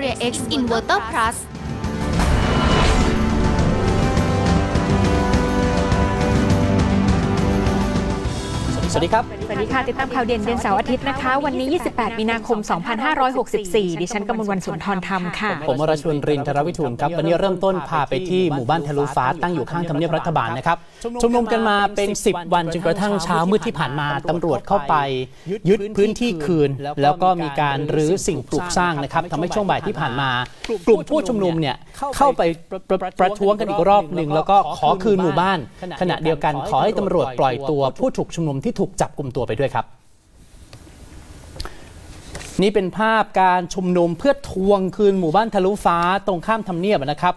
ากาศ Carrier X Inverter Plus สวัสดีครับ สวัสดีค่ะ ติดตามข่าวเด่นเดือนเสาร์อาทิตย์นะคะ วันนี้ 28 มีนาคม 2564 ดิฉันกมลวันสุนทรธรรมค่ะ ผมวรชวนรินทรวิทูลครับ วันนี้เริ่มต้นพาไปที่หมู่บ้านทะลุฟ้าตั้งอยู่ข้างทำเนียบรัฐบาลนะครับ ชุมนุมกันมาเป็น 10 วันจนกระทั่งเช้ามืดที่ผ่านมาตำรวจเข้าไป ยึดพื้นที่คืน แล้วก็มีการรื้อสิ่งปลูกสร้างนะครับทำให้ช่วงบ่ายที่ผ่านมา กลุ่มผู้ชุมนุมเนี่ยเข้าไปประประประท้วงกันอีกรอบหนึ่งแล้วก็ขอคืนหมู่บ้าน ขณะเดียวกันขอให้ตำรวจปล่อยตัวผู้ถูกชุมนุมที่ถูกจับกลุ่มตัวไปด้วยครับ นี่เป็นภาพการชุมนุมเพื่อทวงคืนหมู่บ้านทะลุฟ้าตรงข้ามทำเนียบนะครับ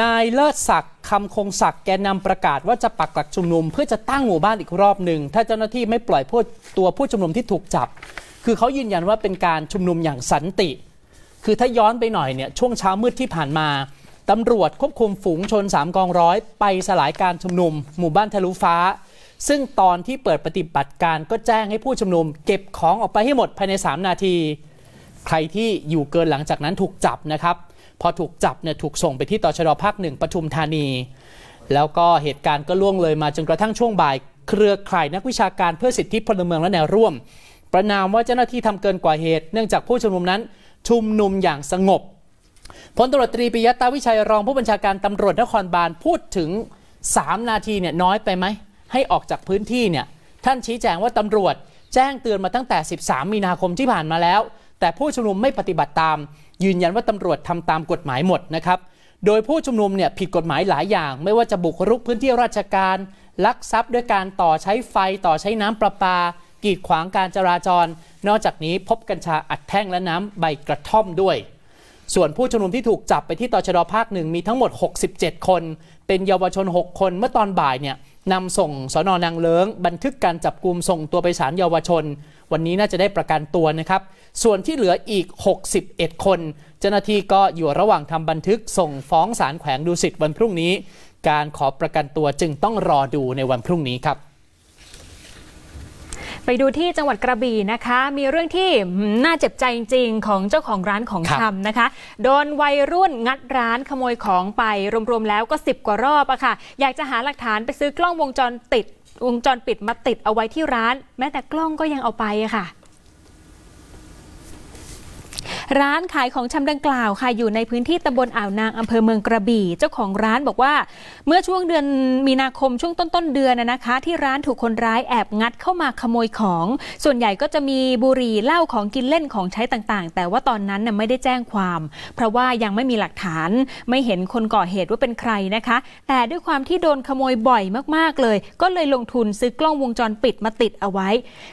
นายเลิศศักดิ์คำคงศักดิ์แกนนำประกาศว่าจะปักหลักชุมนุม เพื่อจะตั้งหมู่บ้านอีกรอบหนึ่ง ถ้าเจ้าหน้าที่ไม่ปล่อยผู้ตัวผู้ชุมนุมที่ถูกจับ คือเขายืนยันว่าเป็นการชุมนุมอย่างสันติ คือถ้าย้อนไปหน่อยเนี่ยช่วงเช้ามืดที่ผ่านมาตำรวจควบคุมฝูงชน 3 กองร้อย ไปสลายการชุมนุม หมู่บ้านทะลุฟ้า ซึ่งตอนที่เปิดปฏิบัติการก็แจ้งให้ผู้ชุมนุม เก็บของออกไปให้หมดภายใน 3 นาที ใครที่อยู่เกินหลังจากนั้นถูกจับนะครับ พอถูกจับเนี่ยถูกส่งไปที่ตชดภาคหนึ่งปทุมธานี แล้วก็เหตุการณ์ก็ล่วงเลยมาจนกระทั่งช่วงบ่าย เครือข่ายนักวิชาการเพื่อสิทธิพลเมืองและแนวร่วม ประนามว่าเจ้าหน้าที่ทำเกินกว่าเหตุ เนื่องจากผู้ชุมนุมนั้น ชุมนุมอย่างสงบพลตำรวจตรีปิยะตาวิชัยรองผู้บัญชาการตำรวจนครบาลพูดถึง 3 นาทีเนี่ยน้อยไปไหม ให้ออกจากพื้นที่เนี่ยท่านชี้แจงว่าตำรวจแจ้งเตือนมาตั้งแต่ 13 มีนาคมที่ผ่านมาแล้ว แต่ผู้ชุมนุมไม่ปฏิบัติตาม ยืนยันว่าตำรวจทำตามกฎหมายหมดนะครับโดยผู้ชุมนุมเนี่ยผิดกฎหมายหลายอย่าง ไม่ว่าจะบุกรุกพื้นที่ราชการลักทรัพย์ด้วยการต่อใช้ไฟต่อใช้น้ำประปา กีดขวางการจราจร นอกจากนี้พบกัญชาอัดแท่งและน้ำใบกระท่อมด้วย ส่วนผู้ชุมนุมที่ถูกจับไปที่ตชดภาคหนึ่งมีทั้งหมด 67 คน เป็นเยาวชน 6 คนเมื่อตอนบ่ายเนี่ย นำส่งสนนางเลิงบันทึกการจับกลุ่มส่งตัวไปศาลเยาวชน วันนี้น่าจะได้ประกันตัวนะครับ ส่วนที่เหลืออีก 61 คน เจ้าหน้าที่ก็อยู่ระหว่างทำบันทึกส่งฟ้องศาลแขวงดุสิตวันพรุ่งนี้ การขอประกันตัวจึงต้องรอดูในวันพรุ่งนี้ครับ ไปดูที่จังหวัดกระบี่นะคะ มีเรื่องที่น่าเจ็บใจจริงๆ ของเจ้าของร้านของชำนะคะ โดนวัยรุ่นงัดร้านขโมยของไป รวมๆแล้วก็ 10 กว่ารอบอะค่ะ อยากจะหาหลักฐานไปซื้อกล้องวงจรติดวงจรปิดมาติดเอาไว้ที่ร้าน แม้แต่กล้องก็ยังเอาไปอะค่ะ ร้านขายของชำดังกล่าวค่ะอยู่ในพื้นที่ตำบลอ่าวนางอำเภอเมืองกระบี่ เจ้าของร้านบอกว่า เมื่อช่วงเดือนมีนาคมช่วงต้นต้นเดือนนะนะคะ ที่ร้านถูกคนร้ายแอบงัดเข้ามาขโมยของ ส่วนใหญ่ก็จะมีบุหรี่เหล้าของกินเล่นของใช้ต่างๆ แต่ว่าตอนนั้นน่ะไม่ได้แจ้งความ เพราะว่ายังไม่มีหลักฐานไม่เห็นคนก่อเหตุว่าเป็นใครนะคะ แต่ด้วยความที่โดนขโมยบ่อยมากๆเลย ก็เลยลงทุนซื้อกล้องวงจรปิดมาติดเอาไว้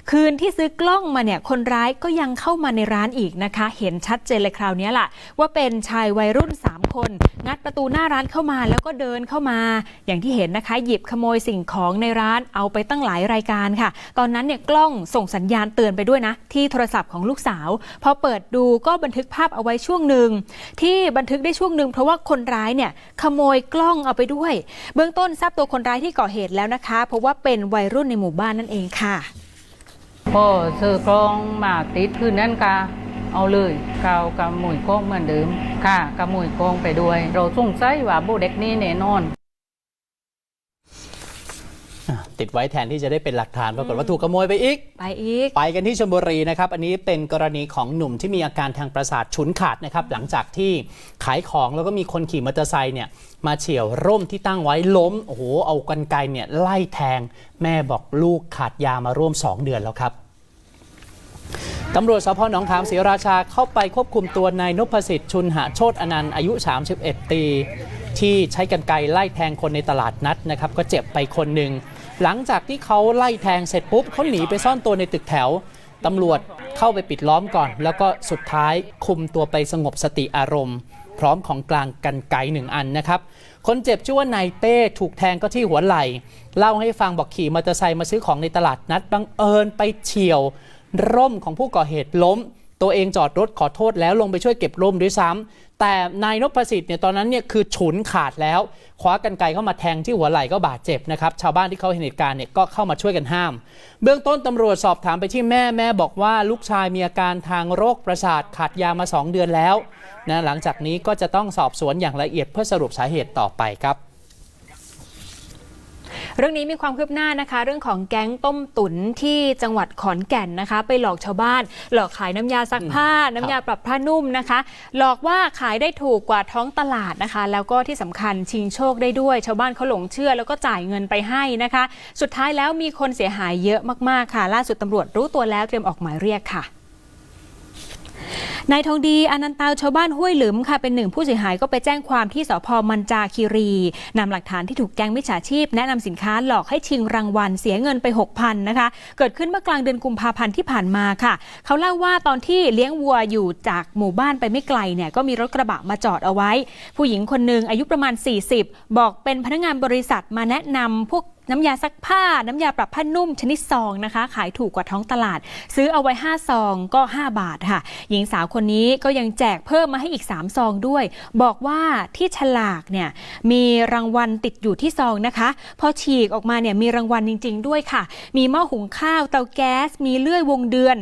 คืนที่ซื้อกล้องมาเนี่ยคนร้ายก็ยังเข้ามาในร้านอีกนะคะ เห็นชัดเจนเลยคราวนี้ล่ะ ว่าเป็นชายวัยรุ่น 3 คน งัดประตูหน้าร้านเข้ามาแล้วก็เดินเข้ามา อย่างที่เห็นนะคะ หยิบขโมยสิ่งของในร้านเอาไปตั้งหลายรายการค่ะ ตอนนั้นเนี่ยกล้องส่งสัญญาณเตือนไปด้วยนะ ที่โทรศัพท์ของลูกสาว พอเปิดดูก็บันทึกภาพเอาไว้ช่วงหนึ่งที่บันทึกได้ช่วงหนึ่งเพราะว่าคนร้ายเนี่ยขโมยกล้องเอาไปด้วย เบื้องต้นทราบตัวคนร้ายที่ก่อเหตุแล้วนะคะ เพราะว่าเป็นวัยรุ่นในหมู่บ้านนั่นเองค่ะพอซื้อกล้องมาติดคืนนั้นกา เอาเลยกาวกับหมุยกล้องเหมือนเดิม ค่ะกับหมุยกล้องไปด้วย เราสงสัยว่าโบเด็กนี้แน่นอนอะติดไว้แทนที่จะได้เป็นหลักฐานปรากฏว่าถูกขโมยไปอีก ไปอีก ไปกันที่ชลบุรีนะครับ อันนี้เป็นกรณีของหนุ่มที่มีอาการทางประสาทฉุนขาดนะครับ หลังจากที่ขายของแล้วก็มีคนขี่มอเตอร์ไซค์เนี่ยมาเฉี่ยวร่มที่ตั้งไว้ล้มโอ้โหเอากันไกรเนี่ยไล่แทง แม่บอกลูกขาดยามาร่วม 2 เดือนแล้วครับ ตำรวจสพหนองขามศรีราชาเข้าไปควบคุมตัวนายนพสิทธิ์ชุนหะโชตอนันต์อายุ 31 ปี ที่ใช้กันไกรไล่แทงคนในตลาดนัดนะครับ ก็เจ็บไปคนหนึ่ง หลังจากที่เขาไล่แทงเสร็จปุ๊บเขาหนีไปซ่อนตัวในตึกแถวตำรวจเข้าไปปิดล้อมก่อน แล้วก็สุดท้ายคุมตัวไปสงบสติอารมณ์ พร้อมของกลางกันไกหนึ่งอันนะครับ คนเจ็บชื่อว่านายเป้ถูกแทงก็ที่หัวไหล่ เล่าให้ฟังบอกขี่มอเตอร์ไซค์มาซื้อของในตลาดนัดบังเอิญไปเฉียว ร่มของผู้ก่อเหตุล้ม ตัวเองจอดรถขอโทษแล้วลงไปช่วยเก็บร่มด้วยซ้ำแต่นายนพสิทธิ์เนี่ยตอนนั้นเนี่ยคือฉุนขาดแล้ว คว้ากันไกรเข้ามาแทงที่หัวไหล่ก็บาดเจ็บนะครับ ชาวบ้านที่เขาเห็นเหตุการณ์เนี่ยก็เข้ามาช่วยกันห้าม เบื้องต้นตำรวจสอบถามไปที่แม่แม่บอกว่าลูกชายมีอาการทางโรคประสาทขาดยามา 2 เดือนแล้วนะหลังจากนี้ก็จะต้องสอบสวนอย่างละเอียดเพื่อสรุปสาเหตุต่อไปครับ เรื่องนี้มีความคืบหน้านะคะ เรื่องของแก๊งต้มตุ๋นที่จังหวัดขอนแก่นนะคะ ไปหลอกชาวบ้าน หลอกขายน้ำยาซักผ้า น้ำยาปรับผ้านุ่มนะคะ หลอกว่าขายได้ถูกกว่าท้องตลาดนะคะ แล้วก็ที่สำคัญชิงโชคได้ด้วย ชาวบ้านเขาหลงเชื่อแล้วก็จ่ายเงินไปให้นะคะ สุดท้ายแล้วมีคนเสียหายเยอะมากๆค่ะ ล่าสุดตำรวจรู้ตัวแล้วเตรียมออกหมายเรียกค่ะ นายทองดีอนันตาชาวบ้านห้วยหลืมค่ะเป็นหนึ่งผู้เสียหายก็ไปแจ้งความที่สพมันจาคีรีนำหลักฐานที่ถูกแก๊งมิจฉาชีพ แนะนำสินค้าหลอกให้ชิงรางวัลเสียเงินไป 6,000นะคะ เกิดขึ้นเมื่อกลางเดือนกุมภาพันธ์ที่ผ่านมาค่ะ เขาเล่าว่าตอนที่เลี้ยงวัวอยู่จากหมู่บ้านไปไม่ไกลเนี่ยก็มีรถกระบะมาจอดเอาไว้ ผู้หญิงคนหนึ่งอายุประมาณ 40 บอกเป็นพนักงานบริษัทมาแนะนำพวกน้ำยาซักผ้า น้ำยาปรับผ้านุ่มชนิดซองนะคะ ขายถูกกว่าท้องตลาด ซื้อเอาไว้ 5 ซองก็ 5 บาทค่ะ หญิงสาวคนนี้ก็ยังแจกเพิ่มมาให้อีก 3 ซองด้วย บอกว่าที่ฉลากเนี่ยมีรางวัลติดอยู่ที่ซองนะคะ พอฉีกออกมาเนี่ยมีรางวัลจริง ๆ ด้วยค่ะ มีหม้อหุงข้าวเตาแก๊ส มีเลื่อยวงเดือน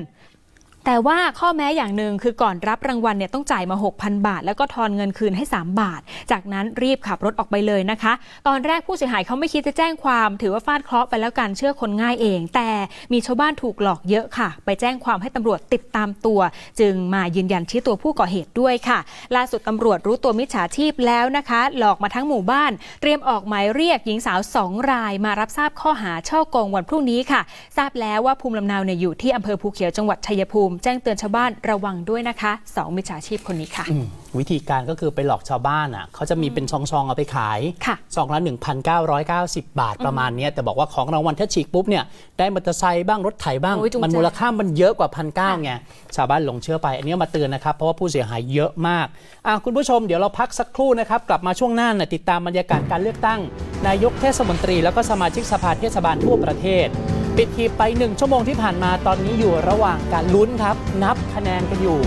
แต่ว่าข้อแม้อย่างหนึ่งคือก่อนรับรางวัลเนี่ยต้องจ่ายมา 6,000 บาท แล้วก็ทอนเงินคืนให้ 3 บาท จากนั้นรีบขับรถออกไปเลยนะคะ ตอนแรกผู้เสียหายเขาไม่คิดจะแจ้งความ ถือว่าฟาดเคราะห์ไปแล้วกันเชื่อคนง่ายเอง แต่มีชาวบ้านถูกหลอกเยอะค่ะ ไปแจ้งความให้ตำรวจติดตามตัว จึงมายืนยันชี้ตัวผู้ก่อเหตุด้วยค่ะ ล่าสุดตำรวจรู้ตัวมิจฉาชีพแล้วนะคะ หลอกมาทั้งหมู่บ้าน เตรียมออกหมายเรียกหญิงสาวสองราย มารับทราบข้อหาช่อโกงวันพรุ่งนี้ค่ะ ทราบแล้วว่าภูมิลำเนาเนี่ยอยู่ที่อำเภอภูเขียวจังหวัดชัยภูมิแจ้งเตือนชาวบ้านระวังด้วยนะคะสองมิจฉาชีพคนนี้ค่ะอืมวิธีการก็คือไปหลอกชาวบ้านอะเขาจะมีเป็นซองๆเอาไปขายค่ะซองละ1,990 บาทประมาณเนี้ยแต่บอกว่าของรางวัลถ้าฉีกปุ๊บเนี่ยได้มอเตอร์ไซค์บ้างรถไถบ้างโอ้ยจูงใจมันมูลค่ามันเยอะกว่าพันเก้าไงชาวบ้านหลงเชื่อไป อันนี้มาเตือนนะครับ เพราะว่าผู้เสียหายเยอะมากอะคุณผู้ชมเดี๋ยวเราพักสักครู่นะครับ กลับมาช่วงหน้าน่ะติดตามบรรยากาศการเลือกตั้ง นายกเทศมนตรี แล้วก็สมาชิกสภาเทศบาลทั่วประเทศ ปิดทีไปหนึ่งชั่วโมงที่ผ่านมาตอนนี้อยู่ระหว่างการลุ้นครับ นับคะแนนกันอยู่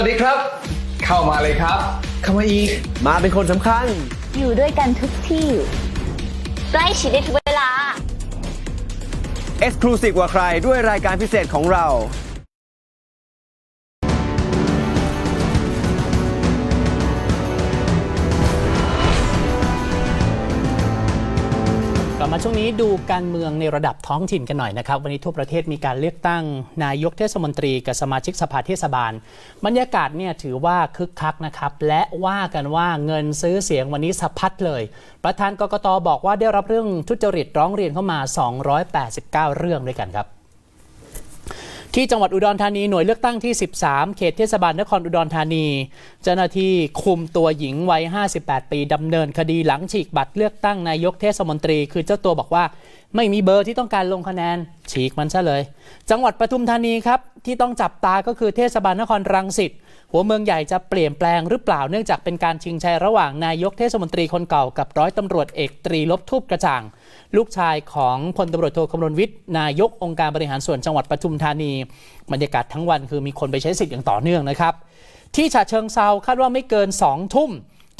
วัสดีครับ เข้ามาเลยครับ เข้ามาอีก มาเป็นคนสำคัญ อยู่ด้วยกันทุกที่ ใกล้ชิดได้ทุกเวลา Exclusive กว่าใครด้วยรายการพิเศษของเรา บมาช่วงนี้ดูการเมืองในระดับท้องถิ่นกันหน่อยนะครับ วันนี้ทั่วประเทศมีการเลือกตั้งนายกเทศมนตรีกับสมาชิกสภาเทศบาล บรรยากาศเนี่ยถือว่าคึกคักนะครับ และว่ากันว่าเงินซื้อเสียงวันนี้สะพัดเลย ประธานกกตบอกว่าได้รับเรื่องทุจริตร้องเรียนเข้ามา 289 เรื่องด้วยกันครับ ที่จังหวัดอุดรธานีหน่วยเลือกตั้งที่ 13 เขตเทศบาลนครอุดรธานี เจ้าหน้าที่คุมตัวหญิงวัย 58 ปีดำเนินคดีหลังฉีกบัตรเลือกตั้งนายกเทศมนตรี คือเจ้าตัวบอกว่าไม่มีเบอร์ที่ต้องการลงคะแนน ฉีกมันซะเลย จังหวัดปทุมธานีครับ ที่ต้องจับตาก็คือเทศบาลนครรังสิตหัวเมืองใหญ่จะเปลี่ยนแปลงหรือเปล่าเนื่องจากเป็นการชิงชัยระหว่างนายกเทศมนตรีคนเก่ากับร้อยตำรวจเอกตรีลบทูบกระจ่าง ลูกชายของพลตำรวจโทคำนวณวิทย์นายกองค์การบริหารส่วนจังหวัดปทุมธานีบรรยากาศทั้งวันคือมีคนไปใช้สิทธิ์อย่างต่อเนื่องนะครับ ที่ฉะเชิงเซาคาดว่าไม่เกิน2ทุ่ม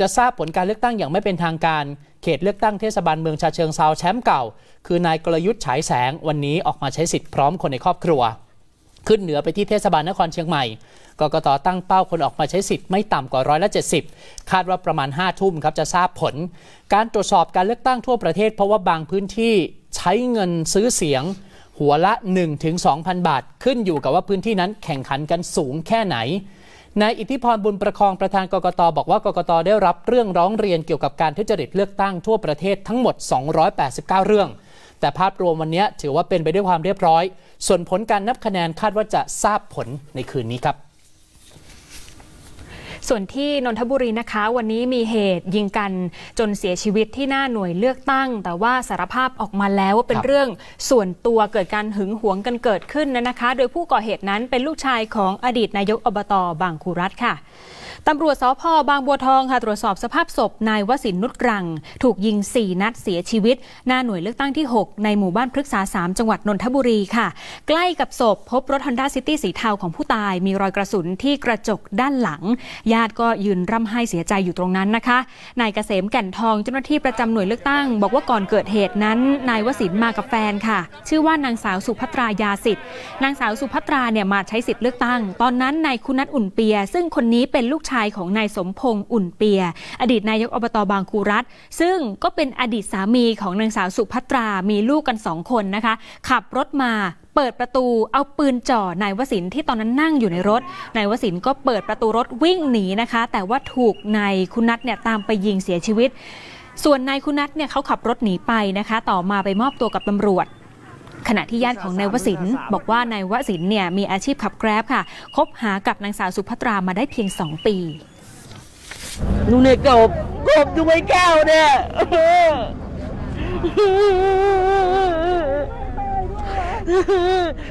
จะทราบผลการเลือกตั้งอย่างไม่เป็นทางการ เขตเลือกตั้งเทศบาลเมืองชาเชิงเซาแชมป์เก่า คือนายกลยุทธ์ฉายแสงวันนี้ออกมาใช้สิทธิ์พร้อมคนในครอบครัว ขึ้นเหนือไปที่เทศบาลนครเชียงใหม่ กกตตั้งเป้าคนออกมาใช้สิทธิ์ไม่ต่ำกว่าร้อยละ70 คาดว่าประมาณ 5 ทุ่มครับจะทราบผล การตรวจสอบการเลือกตั้งทั่วประเทศ เพราะว่าบางพื้นที่ใช้เงินซื้อเสียง หัวละ 1-2,000 บาท ขึ้นอยู่กับว่าพื้นที่นั้นแข่งขันกันสูงแค่ไหนนายอิทธิพรบุญประคองประธานกกตบอกว่ากกตได้รับเรื่องร้องเรียนเกี่ยวกับการทุจริตเลือกตั้งทั่วประเทศทั้งหมด 289 เรื่อง แต่ภาพรวมวันนี้ถือว่าเป็นไปด้วยความเรียบร้อย ส่วนผลการนับคะแนนคาดว่าจะทราบผลในคืนนี้ครับส่วนที่นนทบุรีนะคะ วันนี้มีเหตุยิงกันจนเสียชีวิตที่หน้าหน่วยเลือกตั้ง แต่ว่าสารภาพออกมาแล้วว่าเป็นครับเรื่องส่วนตัวเกิดการหึงหวงกันเกิดขึ้นนะคะ โดยผู้ก่อเหตุนั้นเป็นลูกชายของอดีตนายกอบตบางคูรัฐค่ะ ตำรวจสพบางบัวทองค่ะตรวจสอบสภาพศพนายวสินนุชรัง ถูกยิง 4 นัดเสียชีวิต หน้าหน่วยเลือกตั้งที่ 6 ในหมู่บ้านพฤกษา 3 จังหวัดนนทบุรีค่ะ ใกล้กับศพพบรถ Honda City สีเทาของผู้ตาย มีรอยกระสุนที่กระจกด้านหลัง ญาติก็ยืนร่ำไห้เสียใจอยู่ตรงนั้นนะคะนายเกษมแก่นทองเจ้าหน้าที่ประจำหน่วยเลือกตั้ง บอกว่าก่อนเกิดเหตุนั้นนายวสินมากับแฟนค่ะ ชื่อว่านางสาวสุภัตรายาสิทธิ์นางสาวสุภัตราเนี่ยมาใช้สิทธิ์เลือกตั้ง ตอนนั้นนายคุณัทอุ่นเปีย ซึ่งคนนี้เป็นลูกชายของนายสมพงษ์อุ่นเปีย อดีตนายกอบตบางคูรัฐ ซึ่งก็เป็นอดีตสามีของนางสาวสุภัตรามีลูกกันสองคนนะคะ ขับรถมาเปิดประตูเอาปืนจ่อนายวสินที่ตอนนั้นนั่งอยู่ในรถนายวสินก็เปิดประตูรถวิ่งหนีนะคะ แต่ว่าถูกนายคุณนัทเนี่ยตามไปยิงเสียชีวิต ส่วนนายคุณนัทเนี่ยเขาขับรถหนีไปนะคะ ต่อมาไปมอบตัวกับตำรวจ ขณะที่ญาติของนายวสินบอกว่านายวสินเนี่ยมีอาชีพขับแกร็บค่ะ คบหากับนางสาวสุภัตรามาได้เพียง 2 ปีดูเนี่ยกบกบดูไอ้แก้วเนี่ย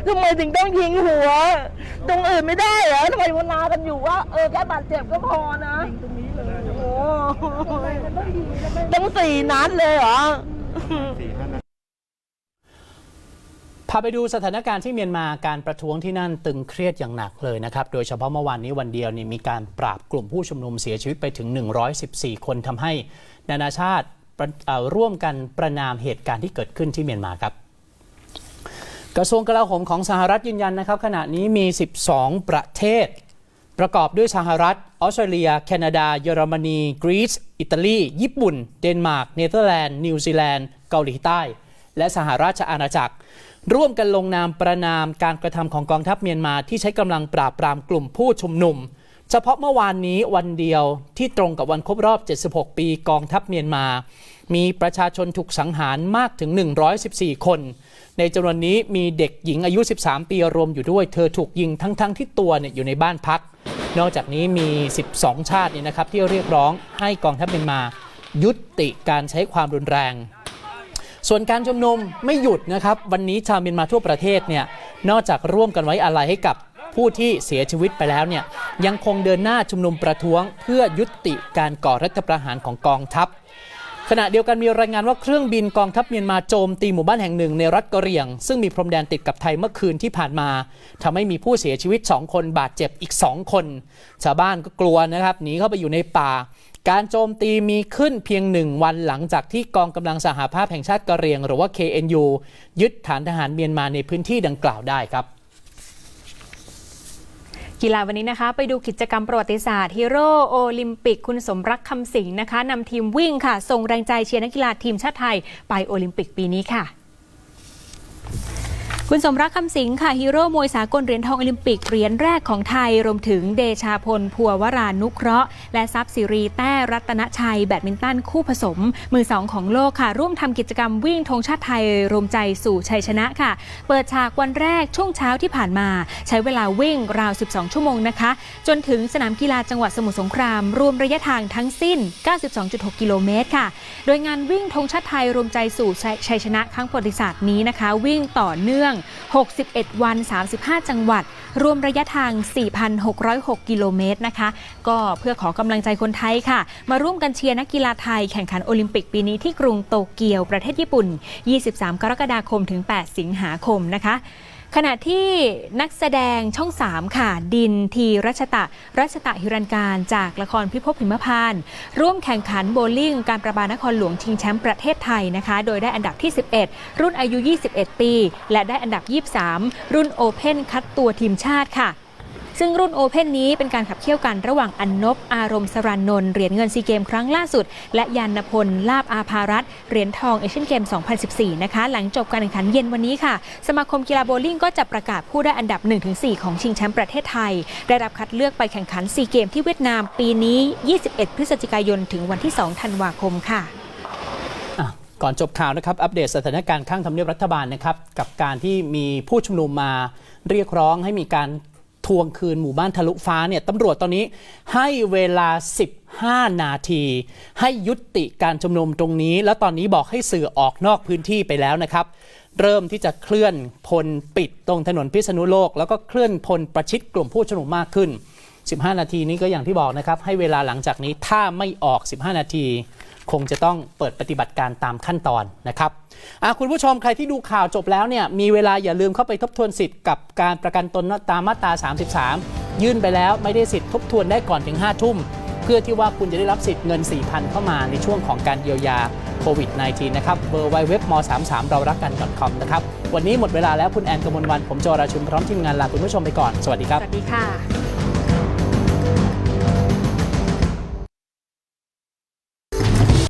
ทำไมถึงต้องยิงหัว ตรงอื่นไม่ได้เหรอทำไมวนากันอยู่ว่า เออแค่บาดเจ็บก็พอนะตรงนี้เลยโอ้ต้องสี่นัดเลยเหรอ พาไปดูสถานการณ์ที่เมียนมาการประท้วงที่นั่นตึงเครียดอย่างหนักเลยนะครับ โดยเฉพาะเมื่อวานนี้วันเดียวนี่มีการปราบกลุ่มผู้ชุมนุมเสียชีวิตไปถึง 114 คนทำให้นานาชาติประเอ่อร่วมกันประนามเหตุการณ์ที่เกิดขึ้นที่เมียนมาครับ กระทรวงกลาโหมของสหรัฐยืนยันนะครับ ขณะนี้มี 12 ประเทศ ประกอบด้วยสหรัฐ ออสเตรเลีย แคนาดา เยอรมนี กรีซอิตาลี ญี่ปุ่น เดนมาร์ก เนเธอร์แลนด์ นิวซีแลนด์ เกาหลีใต้ และสหราชอาณาจักร ร่วมกันลงนามประนามการกระทำของกองทัพเมียนมาที่ใช้กำลังปราบปรามกลุ่มผู้ชุมนุม เฉพาะเมื่อวานนี้วันเดียวที่ตรงกับวันครบรอบ 76 ปีกองทัพเมียนมา มีประชาชนถูกสังหารมากถึง 114 คน ในจำนวนนี้มีเด็กหญิงอายุ 13 ปีรวมอยู่ด้วย เธอถูกยิงทั้งๆที่ตัวเนี่ยอยู่ในบ้านพัก นอกจากนี้มี 12 ชาติเนี่ยนะครับที่เรียกร้องให้กองทัพเมียนมา ยุติการใช้ความรุนแรง ส่วนการชุมนุมไม่หยุดนะครับ วันนี้ชาวเมียนมาทั่วประเทศเนี่ยนอกจากร่วมกันไว้อาลัยให้กับผู้ที่เสียชีวิตไปแล้วเนี่ยยังคงเดินหน้าชุมนุมประท้วง เพื่อยุติการก่อรัฐประหารของกองทัพ ขณะเดียวกันมีรายงานว่าเครื่องบินกองทัพเมียนมาโจมตีหมู่บ้านแห่งหนึ่งในรัฐกะเหรี่ยง ซึ่งมีพรมแดนติดกับไทยเมื่อคืนที่ผ่านมาทำให้มีผู้เสียชีวิต 2 คนบาดเจ็บอีก 2 คน ชาวบ้านก็กลัวนะครับหนีเข้าไปอยู่ในป่า การโจมตีมีขึ้นเพียงหนึ่งวันหลังจากที่กองกำลังสหภาพแห่งชาติกะเหรี่ยง หรือว่า KNU ยึดฐานทหารเมียนมาในพื้นที่ดังกล่าวได้ครับกีฬาวันนี้นะคะ ไปดูกิจกรรมประวัติศาสตร์ฮีโร่โอลิมปิกคุณสมรักคำสิงห์นะคะนำทีมวิ่งค่ะ ส่งแรงใจเชียร์นักกีฬาทีมชาติไทย ไปโอลิมปิกปีนี้ค่ะ คุณสมรักคำสิงห์ค่ะฮีโร่มวยสากลเหรียญทองโอลิมปิกเหรียญแรกของไทย รวมถึงเดชาพลพัววรานุเคราะห์ และทรัพย์สิรีแต้รัตนชัย แบดมินตันคู่ผสม มือสองของโลกค่ะ ร่วมทำกิจกรรมวิ่งธงชาติไทย รวมใจสู่ชัยชนะค่ะ เปิดฉากวันแรกช่วงเช้าที่ผ่านมา ใช้เวลาวิ่งราว 12 ชั่วโมงนะคะ จนถึงสนามกีฬาจังหวัดสมุทรสงคราม รวมระยะทางทั้งสิ้น 92.6 กิโลเมตรค่ะ โดยงานวิ่งธงชาติไทยรวมใจสู่ชัยชนะครั้งประวัติศาสตร์นี้นะคะ วิ่งต่อเนื่อง61 วัน 35 จังหวัด รวมระยะทาง 4,606 กิโลเมตรนะคะ ก็เพื่อขอกำลังใจคนไทยค่ะ มาร่วมกันเชียร์นักกีฬาไทยแข่งขันโอลิมปิกปีนี้ที่กรุงโตเกียวประเทศญี่ปุ่น 23 กรกฎาคมถึง 8 สิงหาคมนะคะ ขณะที่นักแสดงช่อง 3 ค่ะ ดินทีรัชตะ รัชตะฮิรันการจากละครพิภพหิมพานต์ร่วมแข่งขันโบลิ่ง การประบานครหลวงชิงแชมป์ประเทศไทยนะคะ โดยได้อันดับที่ 11 รุ่นอายุ 21 ปี และได้อันดับ 23 รุ่นโอเพนคัดตัวทีมชาติค่ะ ซึ่งรุ่นโอเพนนี้เป็นการขับเคี่ยวกันระหว่างอันนบอารมณ์สรานนท์เหรียญเงินซีเกมครั้งล่าสุด และยานพลลาบอาภารัตเหรียญทองเอเชียนเกม 2014 นะคะ หลังจบการแข่งขันเย็นวันนี้ค่ะ สมาคมกีฬาโบลิ่งก็จะประกาศผู้ได้อันดับ 1-4 ของชิงแชมป์ประเทศไทย ได้รับคัดเลือกไปแข่งขันซีเกมที่เวียดนามปีนี้ 21 พฤศจิกายนถึงวันที่ 2 ธันวาคมค่ะก่อนจบข่าวนะครับ อัปเดตสถานการณ์ข้างทำเนียบรัฐบาลนะครับ กับการที่มีผู้ชุมนุมมาเรียกร้องให้มีการ ทวงคืนหมู่บ้านทะลุฟ้าเนี่ยตำรวจตอนนี้ให้เวลา 15 นาที ให้ยุติการชุมนุมตรงนี้ แล้วตอนนี้บอกให้สื่อออกนอกพื้นที่ไปแล้วนะครับ เริ่มที่จะเคลื่อนพลปิดตรงถนนพิษณุโลก แล้วก็เคลื่อนพลประชิดกลุ่มผู้ชุมนุมมากขึ้น 15 นาทีนี้ก็อย่างที่บอกนะครับ ให้เวลาหลังจากนี้ถ้าไม่ออก 15 นาที คงจะต้องเปิดปฏิบัติการตามขั้นตอนนะครับอะคุณผู้ชมใครที่ดูข่าวจบแล้วเนี่ยมีเวลาอย่าลืมเข้าไปทบทวนสิทธิ์กับการประกันตนตามมาตรา 33 ยื่นไปแล้วไม่ได้สิทธิ์ทบทวนได้ก่อนถึง 5 ทุ่ม เพื่อที่ว่าคุณจะได้รับสิทธิ์เงิน 4,000 เข้ามาในช่วงของการเยียวยาโควิด -19 นะครับ w w w m 3 3เรารักกัน .com นะครับวันนี้หมดเวลาแล้วคุณแอนกมลวันผมโจราชุนพร้อมทีมงานลาคุณผู้ชมไปก่อนสวัสดีครับสวัสดีค่ะ